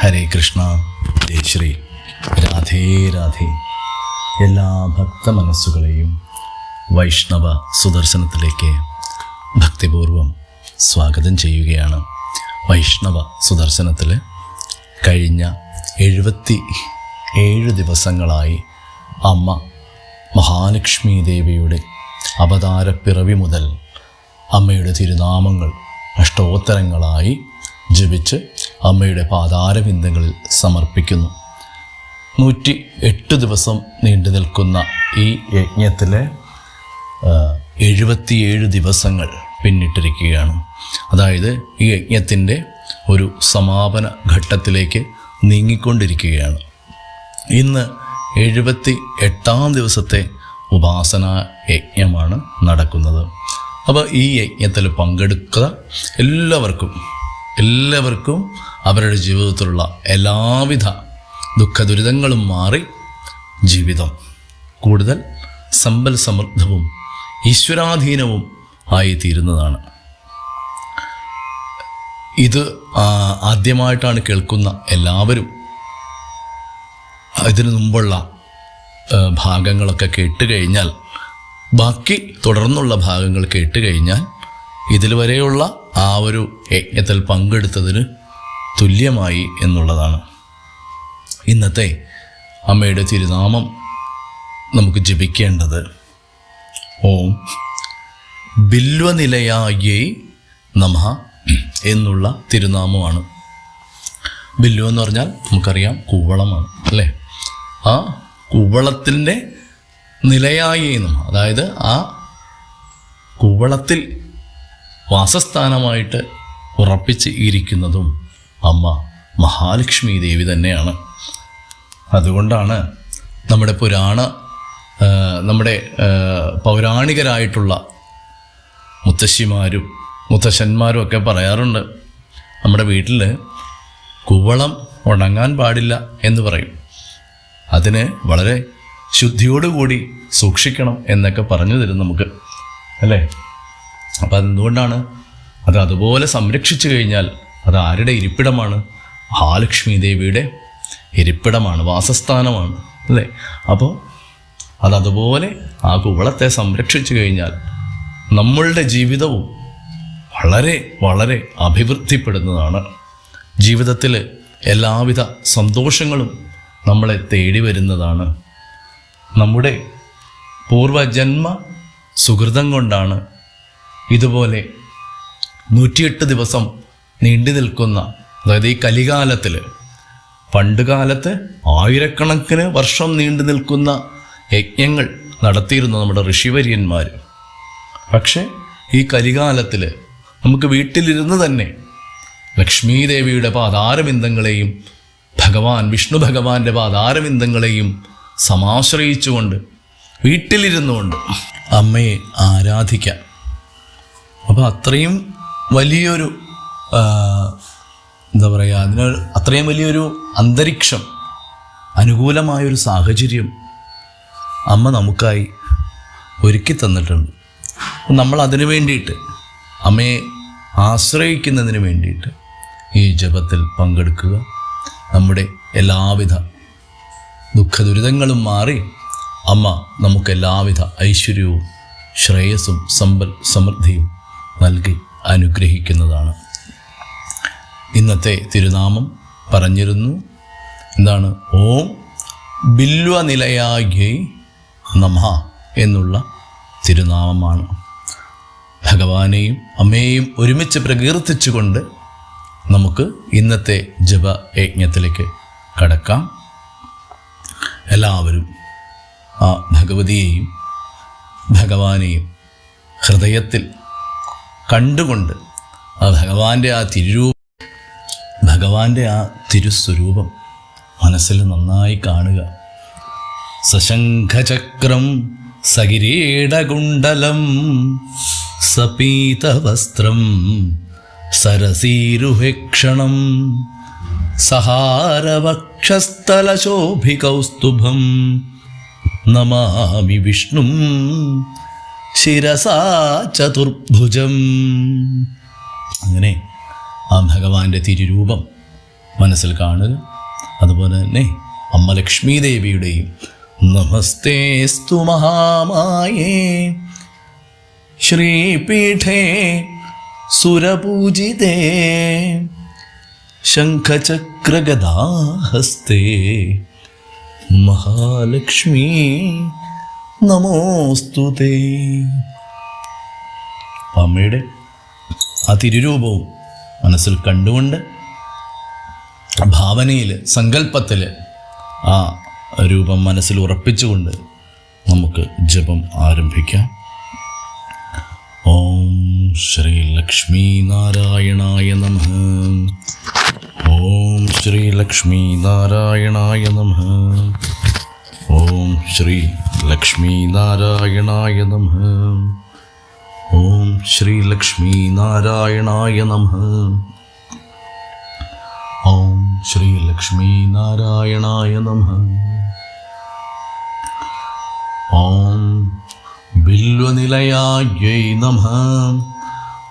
ഹരേ കൃഷ്ണ ജയ ശ്രീ. രാധേ രാധേ. എല്ലാ ഭക്ത മനസ്സുകളെയും വൈഷ്ണവ സുദർശനത്തിലേക്ക് ഭക്തിപൂർവം സ്വാഗതം ചെയ്യുകയാണ്. വൈഷ്ണവ സുദർശനത്തിൽ കഴിഞ്ഞ എഴുപത്തി ഏഴ് ദിവസങ്ങളായി അമ്മ മഹാലക്ഷ്മി ദേവിയുടെ അവതാരപ്പിറവി മുതൽ അമ്മയുടെ തിരുനാമങ്ങൾ അഷ്ടോത്തരങ്ങളായി ജപിച്ച് അമ്മയുടെ പാതാരബിന്ദങ്ങളിൽ സമർപ്പിക്കുന്നു. നൂറ്റി എട്ട് ദിവസം നീണ്ടു നിൽക്കുന്ന ഈ യജ്ഞത്തിലെ എഴുപത്തിയേഴ് ദിവസങ്ങൾ പിന്നിട്ടിരിക്കുകയാണ്. അതായത് ഈ യജ്ഞത്തിന്റെ ഒരു സമാപന ഘട്ടത്തിലേക്ക് നീങ്ങിക്കൊണ്ടിരിക്കുകയാണ്. ഇന്ന് എഴുപത്തി എട്ടാം ദിവസത്തെ ഉപാസന യജ്ഞമാണ് നടക്കുന്നത്. അപ്പോൾ ഈ യജ്ഞത്തിൽ പങ്കെടുക്കുക എല്ലാവർക്കും എല്ലാവർക്കും അവരുടെ ജീവിതത്തിലുള്ള എല്ലാവിധ ദുഃഖ ദുരിതങ്ങളും മാറി ജീവിതം. കൂടുതൽ സമ്പൽ സമൃദ്ധവും ഈശ്വരാധീനവും ആയിത്തീരുന്നതാണ്. ഇത് ആദ്യമായിട്ടാണ് കേൾക്കുന്ന എല്ലാവരും. ഇതിനു മുമ്പുള്ള ഭാഗങ്ങളൊക്കെ കേട്ട് കഴിഞ്ഞാൽ ബാക്കി തുടർന്നുള്ള ഭാഗങ്ങൾ കേട്ട് കഴിഞ്ഞാൽ ഇതിൽ വരെയുള്ള ആ ഒരു യജ്ഞത്തിൽ പങ്കെടുത്തതിന് തുല്യമായി എന്നുള്ളതാണ്. ഇന്നത്തെ അമ്മയുടെ തിരുനാമം നമുക്ക് ജപിക്കേണ്ടത് ഓം ബില്വനിലയായേ നമ എന്നുള്ള തിരുനാമമാണ്. ബില്ലു എന്ന് പറഞ്ഞാൽ നമുക്കറിയാം കൂവളമാണ് അല്ലേ? ആ കൂവളത്തിന്റെ നിലയായി നമ അതായത് ആ കൂവളത്തിൽ വാസസ്ഥാനമായിട്ട് ഉറപ്പിച്ച് ഇരിക്കുന്നതും അമ്മ മഹാലക്ഷ്മി ദേവി തന്നെയാണ്. അതുകൊണ്ടാണ് നമ്മുടെ പുരാണ നമ്മുടെ പൗരാണികരായിട്ടുള്ള മുത്തശ്ശിമാരും മുത്തശ്ശന്മാരും ഒക്കെ പറയാറുണ്ട് നമ്മുടെ വീട്ടിൽ കുവളം ഉണങ്ങാൻ പാടില്ല എന്ന് പറയും. അതിന് വളരെ ശുദ്ധിയോടുകൂടി സൂക്ഷിക്കണം എന്നൊക്കെ പറഞ്ഞു തരും നമുക്ക്. അല്ലേ? അപ്പം അതെന്തുകൊണ്ടാണ്? അത് അതുപോലെ സംരക്ഷിച്ചു കഴിഞ്ഞാൽ അത് ആരുടെ ഇരിപ്പിടമാണ്? മഹാലക്ഷ്മി ദേവിയുടെ ഇരിപ്പിടമാണ് വാസസ്ഥാനമാണ് അല്ലേ? അപ്പോൾ അതതുപോലെ ആ കുവളത്തെ സംരക്ഷിച്ചു കഴിഞ്ഞാൽ നമ്മളുടെ ജീവിതവും വളരെ വളരെ അഭിവൃദ്ധിപ്പെടുന്നതാണ്. ജീവിതത്തിൽ എല്ലാവിധ സന്തോഷങ്ങളും നമ്മളെ തേടി വരുന്നതാണ്. നമ്മുടെ പൂർവജന്മ സുഹൃതം കൊണ്ടാണ് ഇതുപോലെ നൂറ്റിയെട്ട് ദിവസം നീണ്ടു നിൽക്കുന്ന അതായത് ഈ കലികാലത്തിൽ പണ്ടുകാലത്ത് ആയിരക്കണക്കിന് വർഷം നീണ്ടു നിൽക്കുന്ന യജ്ഞങ്ങൾ നടത്തിയിരുന്നു നമ്മുടെ ഋഷിവര്യന്മാർ പക്ഷേ ഈ കലികാലത്തിൽ നമുക്ക് വീട്ടിലിരുന്ന് തന്നെ ലക്ഷ്മീദേവിയുടെ പാതാരബിന്ദങ്ങളെയും ഭഗവാൻ വിഷ്ണു ഭഗവാന്റെ പാതാരബിന്ദങ്ങളെയും സമാശ്രയിച്ചുകൊണ്ട് വീട്ടിലിരുന്നുകൊണ്ട് അമ്മയെ ആരാധിക്കാം. അപ്പോൾ അത്രയും വലിയൊരു എന്താ പറയുക അതിന് അത്രയും വലിയൊരു അന്തരീക്ഷം അനുകൂലമായൊരു സാഹചര്യം അമ്മ നമുക്കായി ഒരുക്കി തന്നിട്ടുണ്ട്. നമ്മൾ അതിനു വേണ്ടിയിട്ട് അമ്മയെ ആശ്രയിക്കുന്നതിന് വേണ്ടിയിട്ട് ഈ ജപത്തിൽ പങ്കെടുക്കുക. നമ്മുടെ എല്ലാവിധ ദുഃഖദുരിതങ്ങളും മാറി അമ്മ നമുക്ക് എല്ലാവിധ ഐശ്വര്യവും ശ്രേയസ്സും സമ്പൽ സമൃദ്ധിയും നൽകി അനുഗ്രഹിക്കുന്നതാണ്. ഇന്നത്തെ തിരുനാമം പറഞ്ഞിരുന്നു. എന്താണ്? ഓം ബില്വനിലയായി നമ എന്നുള്ള തിരുനാമമാണ്. ഭഗവാനെയും അമ്മയെയും ഒരുമിച്ച് പ്രകീർത്തിച്ചുകൊണ്ട് നമുക്ക് ഇന്നത്തെ ജപ യജ്ഞത്തിലേക്ക് കടക്കാം. എല്ലാവരും ആ ഭഗവതിയെയും ഭഗവാനെയും ഹൃദയത്തിൽ കണ്ടുകൊണ്ട് ആ ഭഗവാന്റെ ആ തിരുരൂപം ഭഗവാന്റെ ആ തിരുസ്വരൂപം മനസ്സിൽ നന്നായി കാണുക. സശംഖചക്രം സകിരീടകുണ്ടലം സപീതവസ്ത്രം സരസീരുഹേക്ഷണം സഹാരവക്ഷസ്ഥലശോഭികൗസ്തുഭം നമാമി വിഷ്ണും ശിരസാ ചതുർഭുജം അങ്ങനെ ആ ഭഗവാന്റെ തിരുരൂപം മനസ്സിൽ കാണുക. അതുപോലെ തന്നെ അമ്മ ലക്ഷ്മി ദേവിയുടെയും നമസ്തേസ്തു മഹാമായേ. ശ്രീപീഠേ സുരപൂജിതേ. ശംഖചക്രഗദാഹസ്തേ. മഹാലക്ഷ്മി നമോസ്തുതേ അമ്മയുടെ ആ തിരുരൂപവും മനസ്സിൽ കണ്ടുകൊണ്ട് ഭാവനയിൽ സങ്കല്പത്തിൽ ആ രൂപം മനസ്സിൽ ഉറപ്പിച്ചുകൊണ്ട് നമുക്ക് ജപം ആരംഭിക്കാം. ഓം ശ്രീ ലക്ഷ്മി നാരായണായ നമ. ഓം ശ്രീ ലക്ഷ്മി നാരായണായ നമ. ഓം ശ്രീ ലക്ഷ്മീനാരായണായ നമ. ഓം ശ്രീ ലക്ഷ്മീനാരായണായ നമ. ഓം ശ്രീ ലക്ഷ്മീനാരായണായ നമ. ഓം ബില്വനിലയായ നമ.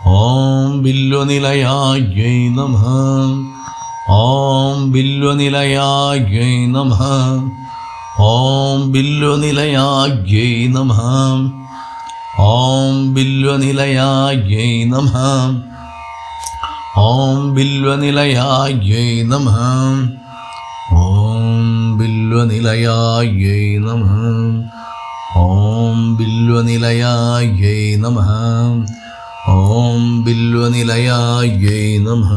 ഓം ബില്വനിലയായ നമ. ഓം ബില്വനിലയായ നമ. ഓം ബില്വനിലയാഗ്യൈ നമ. ഓം ബില്വനിലയാഗ്യൈ നമ. ഓം ബില്വനിലയാഗ്യൈ നമ. ഓം ബില്വനിലയാഗ്യൈ നമ. ഓം ബില്വനിലയാഗ്യൈ നമ. ഓം ബില്വനിലയാഗ്യൈ നമ.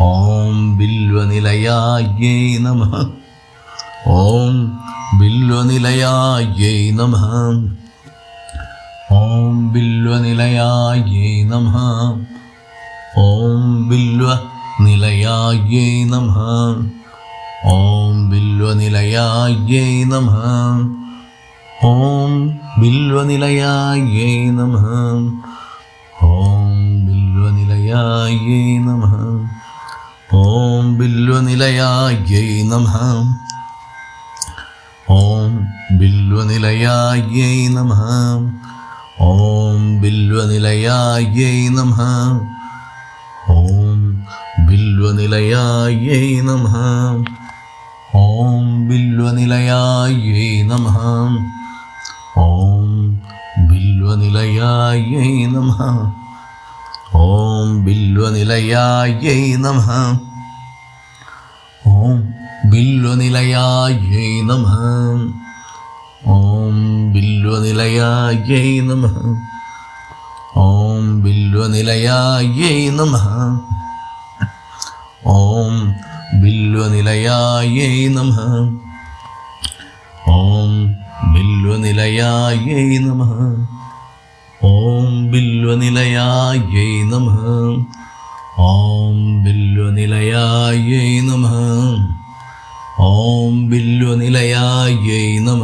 ഓം ബില്വനിലയാഗ്യൈ നമ. ഓം ബില്വനിലയായേ നമ. ഓം ബില്വനിലയായേ നമ. ഓം ബില്വ നിലയായേ നമ. ഓം ബില്വനിലയായേ നമ. ഓം ബില്വനിലയായേ നമ. ഓം ബില്വനിലയായേ നമ. ഓം ബില്വനിലയായേ നമ. ഓം ബില്വനിലയായേ നമ. ഓം ബില്വനിലയായേ നമ. ഓം ബില്വനിലയായേ നമ. ഓം ബില്വനിലയായേ നമ. ഓം ബില്വനിലയായേ നമ. ഓം ബില്വനിലയായേ നമ. ബില്ലുനിലയായേ നമ. ഓം ബില്ലുനിലയായേ നമ. ഓം ബില്ലുനിലയായേ നമ. ഓം ബില്ലുനിലയായേ നമ. ഓം ബില്ലുനിലയായേ നമ. ഓം ബില്ലുനിലയായേ നമ. ഓം ബില്ലുനിലയായേ നമ. ഓം ബില്വനിലയായ നമ.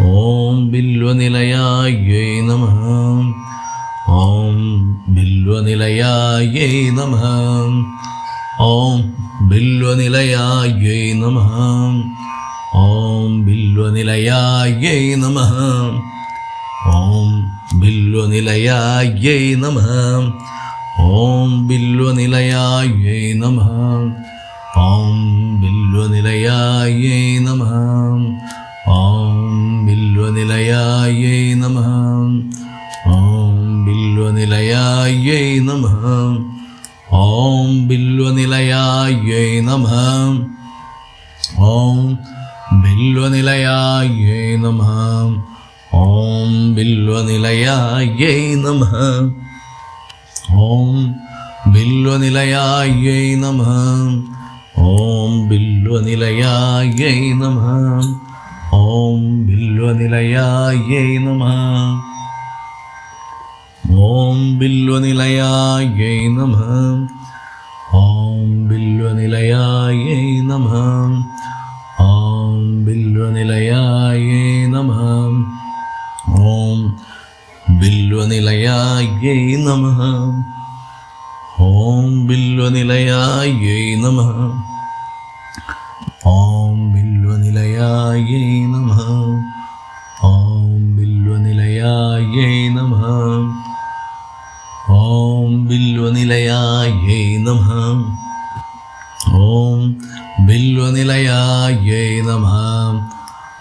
ഓം ബില്വനിലയായ നമ. ഓം ബില്വനിലയായ നമ. ഓം ബില്വനിലയായ നമ. ഓം ബില്വനിലയായ നമ. ഓം ബില്വനിലയായ നമ. ഓം ബില്വനിലയായ നമ. ഓം ബില്വനിലയായേ നമ. ഓം ബില്വനിലയായേ നമ. ഓം ബില്വനിലയായേ നമ. ഓം ബില്വനിലയായേ നമ. ഓം ബില്വനിലയായേ നമ. ഓം ബില്വനിലയായേ നമ. ഓം ബില്വനിലയായേ നമ. ഓം ബില്വനിലയായ നമ. ഓം ബില്വനിലയായ നമ. ഓം ബില്വനിലയായ നമ. ഓം ബില്വനിലയായ നമ. ഓം ബില്വനിലയായ നമ. ഓം ബില്വനിലയായ നമ. ഓം ബില്വനിലയായേ നമ. ഓം ബില്വനിലയായേ നമ. ഓം ബില്വനിലയായേ നമ. ഓം ബില്വനിലയായേ നമ. ഓം ബില്വനിലയായേ നമ.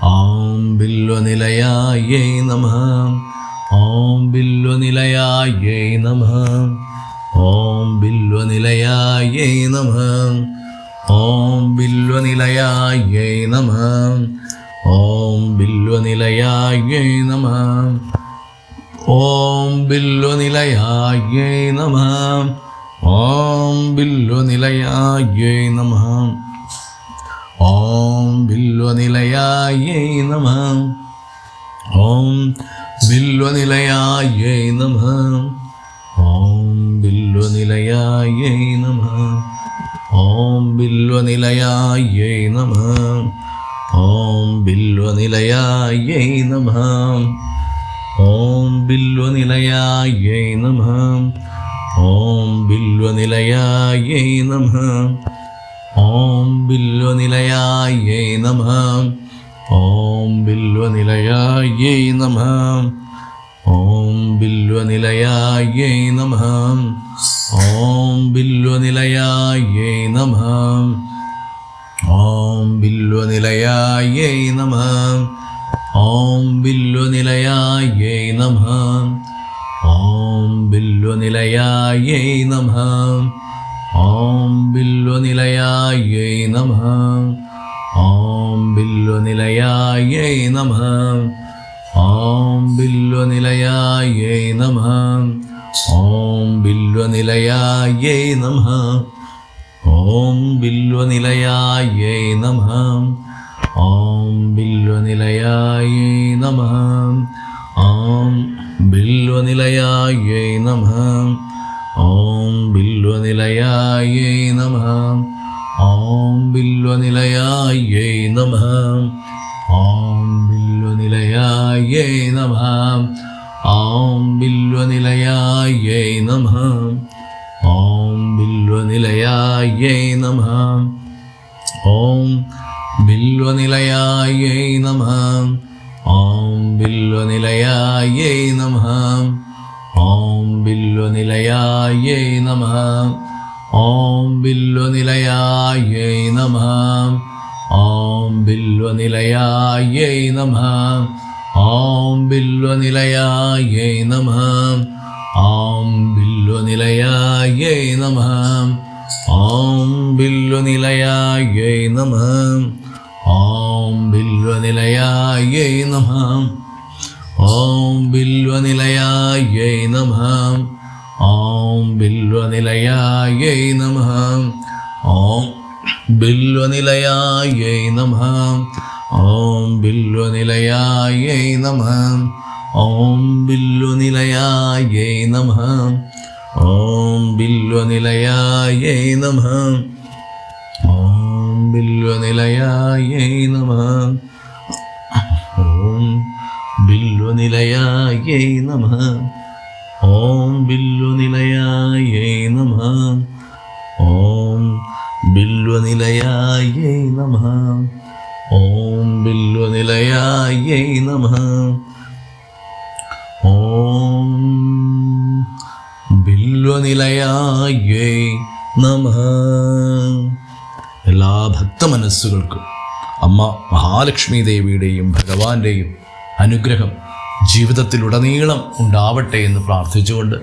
ഓം ബില്വനിലയായേ നമ. ഓം ബില്വനിലയായേ നമ. ഓം ബില്വനിലയായേ നമ. ഓം ബില്വനിലയായേ നമ. ഓം ബില്വനിലയായേ നമ. ഓം ബില്വനിലയായേ നമ. ഓം ബില്വനിലയായേ നമ. ഓം ബില്വനിലയായേ നമ. ഓം ബില്വനിലയായേ നമ. ഓം ബില്വനിലയായേ നമ. ഓം ബില്വനിലയായേ നമ. ഓം ബില്വനിലയായേ നമ. ഓം ബില്വനിലയായേ നമ. ഓം ബില്വനിലയായേ നമ. ഓം ബില്വനിലയായേ നമ. ഓം ബില്വനിലയായേ നമ. ഓം ബില്വനിലയായേ നമ. ഓം ബില്വനിലയായേ നമ. ഓം ബില്വനിലയായേ നമ. ഓം ബില്വനിലയായേ നമ. ഓം ബില്വനിലയായേ നമ. ഓം ബില്വനിലയായേ നമ. ഓം ബില്വനിലയായേ നമ. ബില്വനിലയായേ നമ. ഓം ബില്വനിലയായേ നമ. ഓം ബില്വനിലയായേ നമ. ഓം ബില്വനിലയായേ നമ. ഓം ബില്വനിലയായേ നമ. ഓം ബില്വനിലയായേ നമ. ഓം ബില്വനിലയായേ നമ. ഓം ബില്വനിലയായേ നമ. ഓം ബില്വനിലയായേ നമ. ഓം ബില്വനിലയായേ നമ. ഓം ബില്വനിലയായേ നമ. ഓം ബില്വനിലയായേ നമ. ഓം ബില്വനിലയായേ നമ. ഓം ബില്വനിലയായേ നമ. ഓം ബില്വനിലയായേ നമ. ഓം ബില്വനിലയായേ നമ. ഓം ബില്വനിലയായേ നമ. ഓം ബില്വനിലയായേ നമ. ഓം ബില്വനിലയായേ നമ. ഓം ബില്വനിലയായേ നമ. ഓം ബില്വനിലയായേ നമ. ഓം ബില്ലു നിലയായേ നമ. ഓം ബില്ലു നിലയായേ നമ. ഓം ബില്ലു നിലയായേ നമ. ഓം ബില്ലു നിലയായേ നമ. ഓം ബില്ലു നിലയായേ നമ. ഓം ബില്ലു നിലയായേ നമ. ഓം ബില്ലു നിലയായേ നമ. ഓം ബില്വനിലയായ നമ. ഓം ബില്വനിലയായേ നമ. എല്ലാ ഭക്ത മനസ്സുകൾക്കും അമ്മ മഹാലക്ഷ്മി ദേവിയുടെയും ഭഗവാന്റെയും അനുഗ്രഹം ജീവിതത്തിലുടനീളം ഉണ്ടാവട്ടെ എന്ന് പ്രാർത്ഥിച്ചുകൊണ്ട്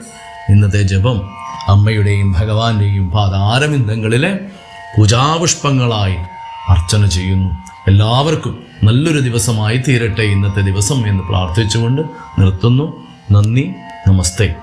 ഇന്നത്തെ ജപം അമ്മയുടെയും ഭഗവാന്റെയും പാതാരമിന്ദങ്ങളിലെ പൂജാപുഷ്പങ്ങളായി അർച്ചന ചെയ്യുന്നു. എല്ലാവർക്കും നല്ലൊരു ദിവസമായി തീരട്ടെ ഇന്നത്തെ ദിവസം എന്ന് പ്രാർത്ഥിച്ചുകൊണ്ട് നിർത്തുന്നു. നന്ദി നമസ്തേ.